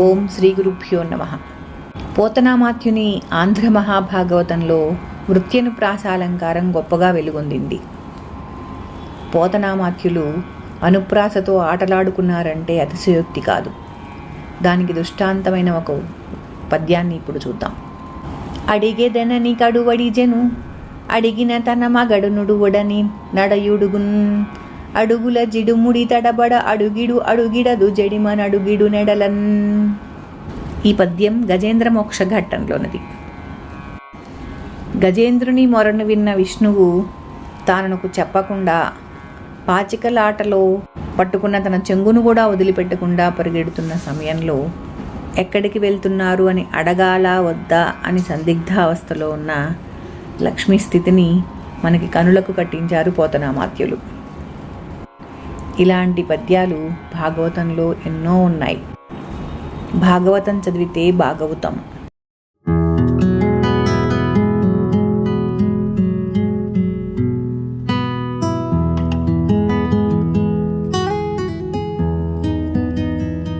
ఓం శ్రీ గురుభ్యో నమ. పోతనామాత్యుని ఆంధ్ర మహాభాగవతంలో వృత్యను ప్రాసాలంకారం గొప్పగా వెలుగొందింది. పోతనామాత్యులు అనుప్రాసతో ఆటలాడుకున్నారంటే అతిశయోక్తి కాదు. దానికి దృష్టాంతమైన ఒక పద్యాన్ని ఇప్పుడు చూద్దాం. అడిగేదనని కడువడిజెను అడిగిన తన మగడు నుడువుడని నడయుడుగున్ అడుగుల జిడుముడి తడబడ అడుగిడు అడుగిడదు జడిమన్ అడుగిడు నెడలన్. ఈ పద్యం గజేంద్ర మోక్ష ఘట్టంలోనిది. గజేంద్రుని మొరను విన్న విష్ణువు తానకు చెప్పకుండా పాచికలాటలో పట్టుకున్న తన చెంగును కూడా వదిలిపెట్టకుండా పరిగెడుతున్న సమయంలో ఎక్కడికి వెళ్తున్నారు అని అడగాల వద్దా అని సందిగ్ధావస్థలో ఉన్న లక్ష్మీ స్థితిని మనకి కనులకు కట్టించారు పోతనామాత్యులు. ఇలాంటి పద్యాలు భాగవతంలో ఎన్నో ఉన్నాయి. భాగవతం చదివితే భాగవతం.